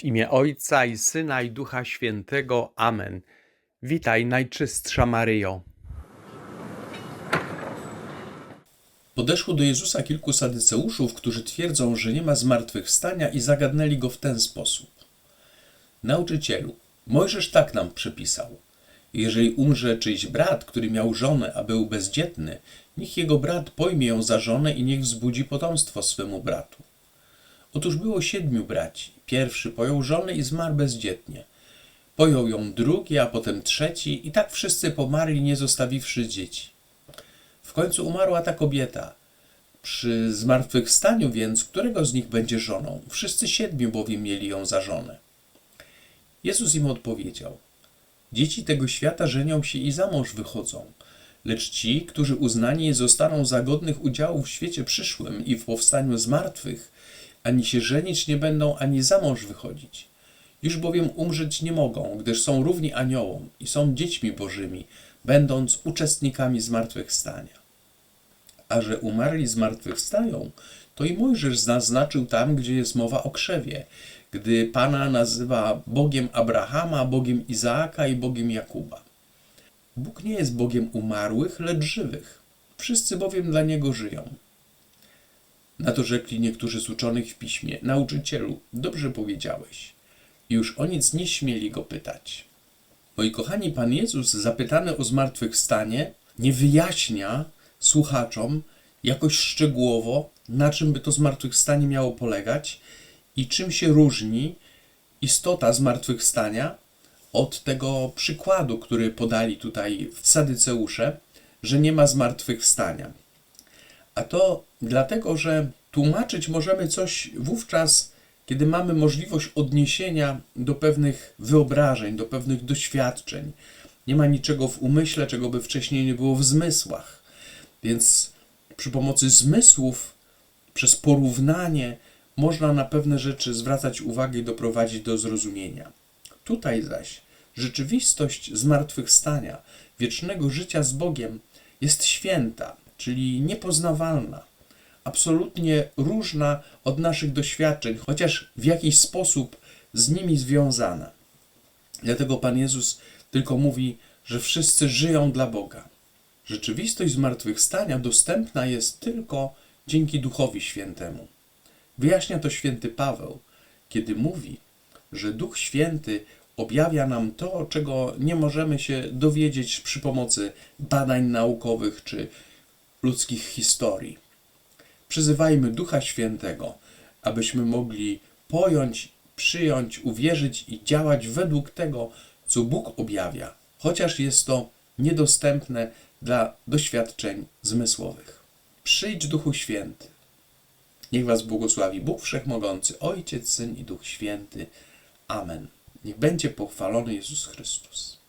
W imię Ojca i Syna i Ducha Świętego. Amen. Witaj, Najczystsza Maryjo. Podeszło do Jezusa kilku sadyceuszów, którzy twierdzą, że nie ma zmartwychwstania i zagadnęli go w ten sposób. Nauczycielu, Mojżesz tak nam przepisał. Jeżeli umrze czyjś brat, który miał żonę, a był bezdzietny, niech jego brat pojmie ją za żonę i niech wzbudzi potomstwo swemu bratu. Otóż było siedmiu braci. Pierwszy pojął żonę i zmarł bezdzietnie. Pojął ją drugi, a potem trzeci i tak wszyscy pomarli, nie zostawiwszy dzieci. W końcu umarła ta kobieta. Przy zmartwychwstaniu więc, którego z nich będzie żoną? Wszyscy siedmiu bowiem mieli ją za żonę. Jezus im odpowiedział: Dzieci tego świata żenią się i za mąż wychodzą, lecz ci, którzy uznani zostaną za godnych udziału w świecie przyszłym i w powstaniu z martwych, ani się żenić nie będą, ani za mąż wychodzić. Już bowiem umrzeć nie mogą, gdyż są równi aniołom i są dziećmi bożymi, będąc uczestnikami zmartwychwstania. A że umarli zmartwychwstają, to i Mojżesz zaznaczył tam, gdzie jest mowa o krzewie, gdy Pana nazywa Bogiem Abrahama, Bogiem Izaaka i Bogiem Jakuba. Bóg nie jest Bogiem umarłych, lecz żywych. Wszyscy bowiem dla Niego żyją. Na to rzekli niektórzy z uczonych w piśmie: Nauczycielu, dobrze powiedziałeś. I już o nic nie śmieli go pytać. Moi kochani, Pan Jezus, zapytany o zmartwychwstanie, nie wyjaśnia słuchaczom jakoś szczegółowo, na czym by to zmartwychwstanie miało polegać i czym się różni istota zmartwychwstania od tego przykładu, który podali tutaj w Sadyceusze, że nie ma zmartwychwstania. A to dlatego, że tłumaczyć możemy coś wówczas, kiedy mamy możliwość odniesienia do pewnych wyobrażeń, do pewnych doświadczeń. Nie ma niczego w umyśle, czego by wcześniej nie było w zmysłach. Więc przy pomocy zmysłów, przez porównanie, można na pewne rzeczy zwracać uwagę i doprowadzić do zrozumienia. Tutaj zaś rzeczywistość zmartwychwstania, wiecznego życia z Bogiem jest święta, czyli niepoznawalna, absolutnie różna od naszych doświadczeń, chociaż w jakiś sposób z nimi związana. Dlatego Pan Jezus tylko mówi, że wszyscy żyją dla Boga. Rzeczywistość zmartwychwstania dostępna jest tylko dzięki Duchowi Świętemu. Wyjaśnia to święty Paweł, kiedy mówi, że Duch Święty objawia nam to, czego nie możemy się dowiedzieć przy pomocy badań naukowych czy ludzkich historii. Przyzywajmy Ducha Świętego, abyśmy mogli pojąć, przyjąć, uwierzyć i działać według tego, co Bóg objawia, chociaż jest to niedostępne dla doświadczeń zmysłowych. Przyjdź Duchu Święty. Niech Was błogosławi Bóg Wszechmogący, Ojciec, Syn i Duch Święty. Amen. Niech będzie pochwalony Jezus Chrystus.